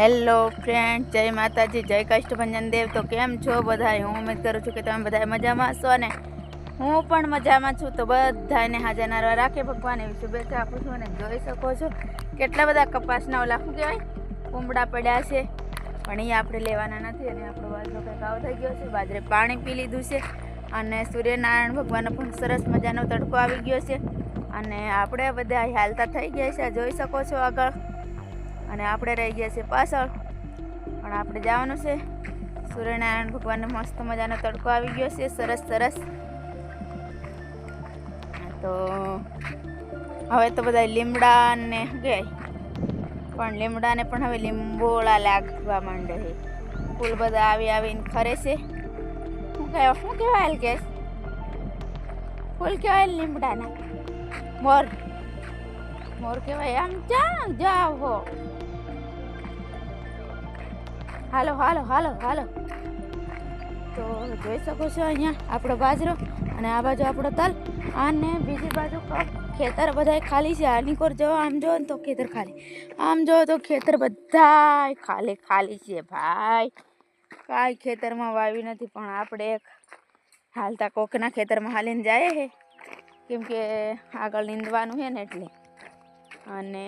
Hello friend, જય માતાજી, જય કષ્ટભંજન દેવ. તો કેમ છો બધા હું ઉમેદ કરું છું કે તમે બધા મજામાં હશો ને? હું પણ મજામાં છું. તો બધાને હાજરનારવા રાખે ભગવાન, એવી શુભેચ્છા આપું છું અને જોઈ શકો છો કેટલા બધા કપાસના શું કહેવાય? કુંબડા પડ્યા છે. પણ એ આપણે લેવાના નથી અને આપણો બાજરો કંઈક આવો થઈ ગયો છે. બાજરે પાણી પી લીધું છે અને સૂર્યનારાયણ ભગવાનનો પણ સરસ મજાનો તડકો આવી ગયો છે. અને આપણે બધા હાલતા થઈ ગયા છે. જોઈ શકો છો આગળ. અને આપણે રહી ગયા છે પાછળ. પણ આપણે જવાનું છે. સૂર્યનારાયણ ભગવાનને મસ્ત મજાનો તડકો આવી ગયો છે. સરસ સરસ. તો હવે તો બધા લીમડા ને શું કહેવાય પણ લીમડાને પણ હવે લીંબોળા લાગવા માંડે છે. ફૂલ બધા આવી આવીને ખરે છે. શું કહેવાય શું કહેવાય કે? ફૂલ કહેવાય લીમડાના. મોર. મોર કહેવાય, આમ જાઓ હો. હાલો હાલો હાલો હાલો. તો જોઈ શકો છો અહીંયા આપણો બાજરો અને આ બાજુ આપણો તલ. અને બીજી બાજુ ખેતર બધાય ખાલી છે. આની કોર જો આમ જો તો ખેતર ખાલી. આમ જો તો ખેતર બધાય ખાલી ખાલી છે ભાઈ. કાંઈ ખેતરમાં વાવી નથી, પણ આપણે હાલતા કોકના ખેતરમાં હાલીને જાય છે કેમ કે આગળ નીંદવાનું છે ને એટલે. અને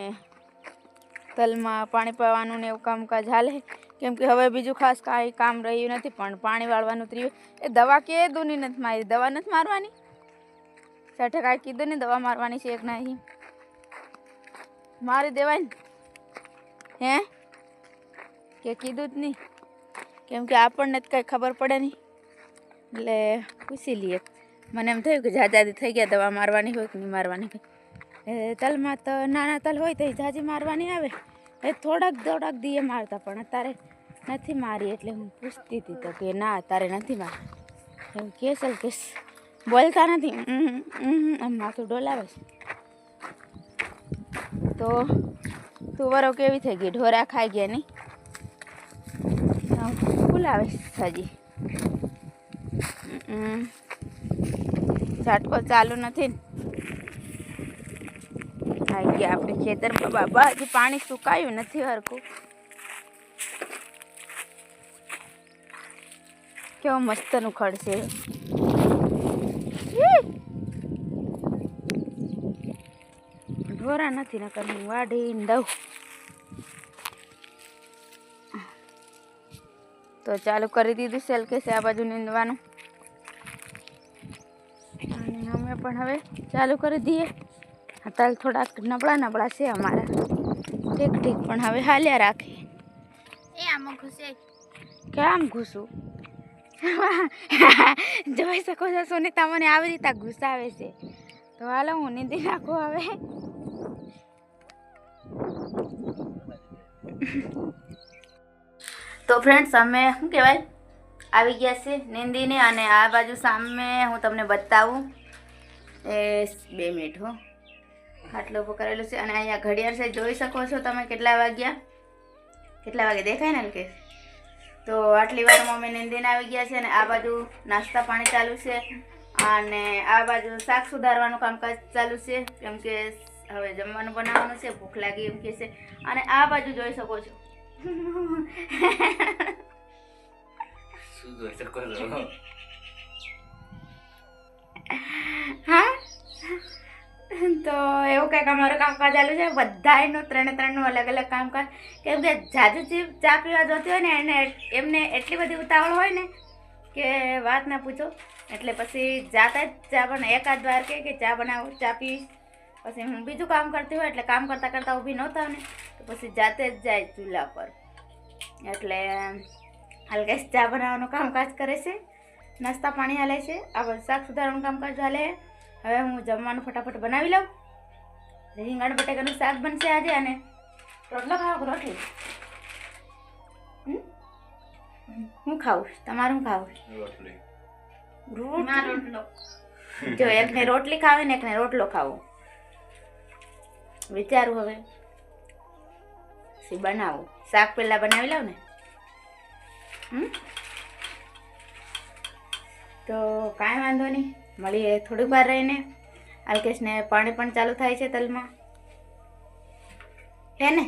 તલમાં પાણી પાવાનું ને એવું કામકાજ હાલે. કેમ કે હવે બીજું ખાસ કાંઈ કામ રહ્યું નથી, પણ પાણી વાળવાનું ત્રીયું. એ દવા કે દૂની નથી મારી, દવા નથી મારવાની? સાઠે કાંઈ કીધું ને દવા મારવાની છે એક નહીં. મારી દેવાય હે? કે કીધું જ નહીં કેમ કે આપણને જ કાંઈ ખબર પડે નહીં. એટલે પૂછી લઈએ. મને એમ થયું કે જાજાદી થઈ ગયા દવા મારવાની હોય કે નહીં મારવાની હોય. તલમાં તો નાના તલ હોય તો જાજી મારવાની આવે. એ થોડાક થોડાક દીએ મારતા, પણ અત્યારે નથી મારી એટલે હું પૂછતી હતી તો કે ના, અત્યારે નથી મારી. એમ કે ચાલ કે બોલતા નથી. આમ માથું ડોલાવે છે. તો તુવરો કેવી થઈ ગઈ? ઢોરા ખાઈ ગયા નહીં? ફૂલાવે હજી ઝાટકો ચાલુ નથી ને? આવી ગયા આપણે ખેતરમાં બાબા હજી પાણી સુકાયું નથી હરકું કેવો મસ્તનું ખડ છે! ઢોરા નથી, નકર હું વાઢીને દઉં. તો ચાલુ કરી દીધું સેલ કે આ બાજુ નીંદવાનું. અને અમે પણ હવે ચાલુ કરી દઈએ. અત્યારે થોડાક નબળા નબળા છે અમારા. ઠીક ઠીક પણ હવે હાલ્યા રાખે. એ આમાં ઘૂસે. કેમ ઘૂસું? જોઈ શકો છો સુનીતા મને આવી રીતે ઘૂસાવે છે. તો હાલો હું નીંદી નાખું હવે. તો ફ્રેન્ડ્સ અમે શું કહેવાય? આવી ગયા છે નીંદીને અને આ બાજુ સામે હું તમને બતાવું. એ બે મિનિટ હો. આટલું ઊભો કરેલું છે અને અહીંયા ઘડિયાળ છે જોઈ શકો છો તમે કેટલા વાગ્યા? કેટલા વાગે દેખાય ને કે તો આટલી વાર મમ્મી નીંદીને આવી ગયા છે અને આ બાજુ નાસ્તા પાણી ચાલુ છે અને આ બાજુ શાક સુધારવાનું કામકાજ ચાલુ છે કેમ કે હવે જમવાનું બનાવવાનું છે ભૂખ લાગી એમ કે છે. અને આ બાજુ જોઈ શકો છો. શું જોઈ શકો છો? હા? તો એવું કંઈક અમારું કામકાજ ચાલુ છે. બધાયનું ત્રણે ત્રણનું અલગ અલગ કામકાજ. કેમ કે જાજુ જે ચા પીવા જોતી હોય ને, એને એમને એટલી બધી ઉતાવળ હોય ને કે વાત ના પૂછો. એટલે પછી જાતા જ ચા બને, એકાદ વાર કે ચા બનાવું, ચા પીવીશ પછી હું બીજું કામ કરતી હોય, એટલે કામ કરતાં કરતાં ઊભી નહોતા ને, તો પછી જાતે જ જાય ચૂલા પર. એટલે હલકેશ ચા બનાવવાનું કામકાજ કરે છે. નાસ્તા પાણી હાલે છે. આ શાક સુધારવાનું કામકાજ હાલે હવે હું જમવાનું ફટાફટ બનાવી લઉં. રીંગણ બટેકાનું શાક બનશે આજે અને રોટલો ખાવ રોટલી. હમ? હું ખાવું તમારું ખાવું રોટલી. રોટલો. જો એકને રોટલી ખાવી ને એકને રોટલો ખાવો. વિચારું હવે. પછી બનાવું. શાક પહેલા બનાવી લઉં ને. હમ? તો કાંઈ વાંધો નહીં. મળીએ થોડીક વાર રહીને. અલ્કેશને પાણી પણ ચાલુ થાય છે તલમાં. હે ને?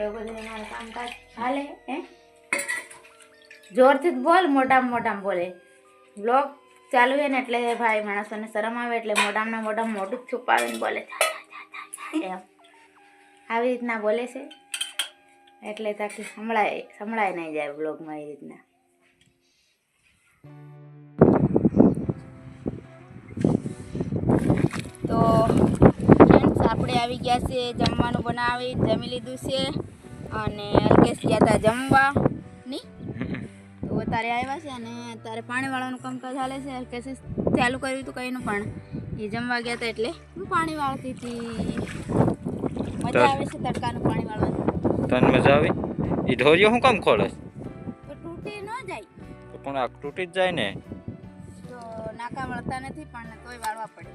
એવું બધું અમારું કામકાજ હાલે, હે? જોરથી બોલ મોટામાં મોટામાં બોલે. બ્લોગ ચાલુ છે ને એટલે ભાઈ માણસોને શરમ આવે એટલે મોટામાં મોટા મોટું છુપાવીને બોલે. આવી રીતના બોલે છે. એટલે તાકી સંભળાય સંભળાય નહીં જાય બ્લોગમાં એ રીતના. તો ફ્રેન્ડ્સ આપણે આવી ગયા છે જમવાનું બનાવી જમી લીધું છે. અને અલ્કેશ ગયા હતા જમવા ની તો અત્યારે આવ્યા છે અને અત્યારે પાણીવાળાનું કામકાજ ચાલે છે. અલ્કેશે ચાલુ કર્યું હતું કંઈનું પણ. એ જમવા ગયા હતા એટલે હું પાણી વાળતી હતી. મજા આવે છે તડકાનું પાણી વાળવાનું. તને મજા આવી? એ ઢોરિયો હું કામ ખોલે તૂટી ન જાય. પણ આ તૂટી જ જાય ને. તો નાકા વળતા નથી પણ તોય વાળવા પડે.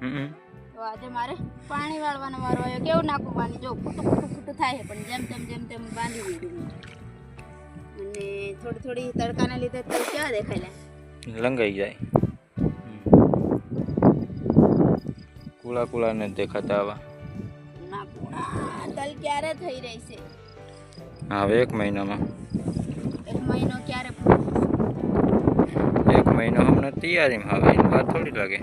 તો આજે મારે પાણી વાળવાનો વારો આવ્યો. કેવું નાખું પાણી? જો ફૂટું ફૂટું ફૂટું થાય છે પણ જેમ તેમ જેમ તેમ બાંધી દીધું અને થોડી થોડી તડકાને લીધે તો કેવા દેખાય લે લંગાઈ જાય. કુળા કુળા ને દેખાતા આવા. ના કુળા તલ ક્યારે થઈ રહી છે? હવે એક મહિનામાં. એક મહિનો ક્યારે એક મહિનો હમણાં તૈયારીમાં હવે વાર થોડી લાગે.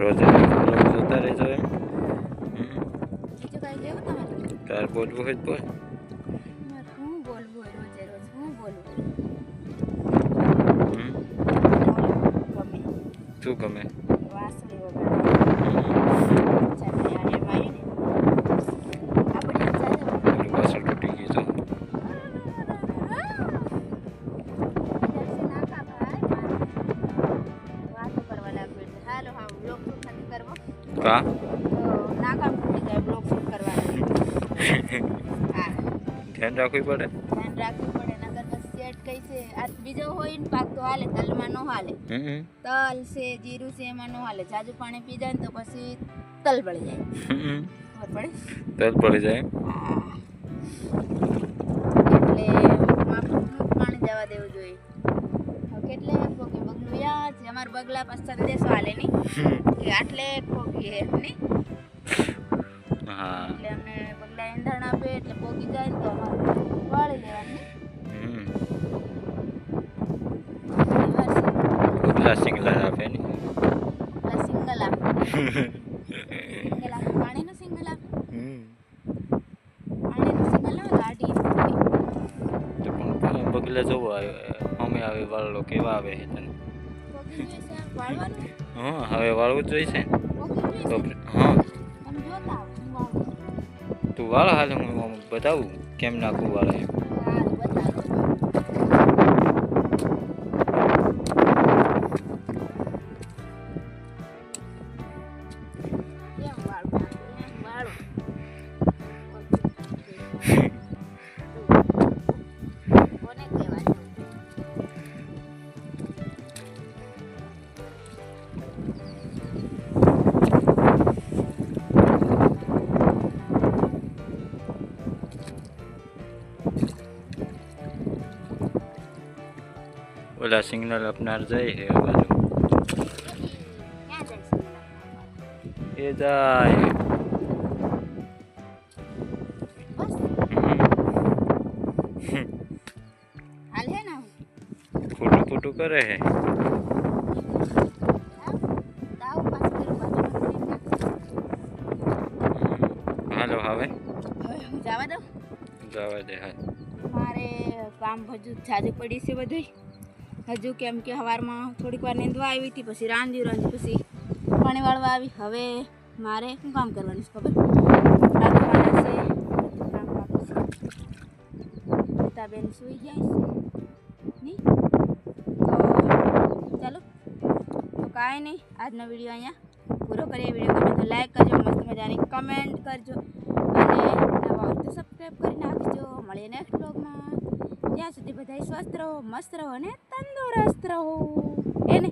રોજે જોતા રહેજો એમ. તાર બોલવું હોય તો બોલ. શું. ગમે? ધ્યાન રાખવું પડે? ધ્યાન રાખવું પડે નગર પછી સેટ કઈ છે આ બીજો હોય ને પાક તો હાલે તલમાં નો હાલે. તલ છે જીરું છે એમાં નો હાલે. જાજુ પાણી પી જાય ને તો પછી તલ પડી જાય. ખબર પડે? તલ પડી જાય એટલે માપનું પાણી જવા દેવું જોઈએ. કેટલે પોકે બગલું યા છે. અમારા બગલા પાછા દેશો હાલે નહીં. કે આટલે ખોકી હે નહીં. હા. ઈંધણ આપે એટલે પોગી જાય ને તો અમારે વાળી લેવાની. ઉપલા સિંગલા આપે ને. સિંગલ આપે. સિંગલ આપે. પાણીનું સિંગલ આપે? પાણીનું સિંગલ ના ગાડી પણ બગલા જોવો આવે અમે આવે વાળો કેવા આવે છે તને? હા હવે વાળવું જ જોઈશે. તો હું તું વાળ હાલ હું બતાવું કેમ નાખું વાળા એમ. ઓલા સિગ્નલ આપનાર જાય છે આ બાજુ. એ જાય. ખોટું ખોટું કરે છે. હાલો હવે? જવા દઉં જવા દે હા. મારે કામ હજુ જાજુ પડી છે બધું હજુ કેમ કે સવારમાં થોડીક વાર નીંદવા આવી હતી, પછી રાંધ્યું રાંધ્યું, પછી પાણી વાળવા આવી. હવે મારે શું કામ કરવાનું છે ખબર? કપડાં ધોવાના છે બધું કામ બાકી છે બેન સૂઈ જાય છે. નહીં તો ચાલો, તો કાંઈ નહીં, આજનો વીડિયો અહીંયા પૂરો કરીએ. વીડિયો ગમે તો લાઈક કરજો, મસ્ત મજાની કમેન્ટ કરજો. અને નવા હોય તો સબસ્ક્રાઈબ કરી નાખજો. મળીએ નેક્સ્ટ બ્લોગમાં ત્યાં સુધી બધા સ્વસ્થ રહો મસ્ત રહો અને તંદુરસ્ત રહો. એને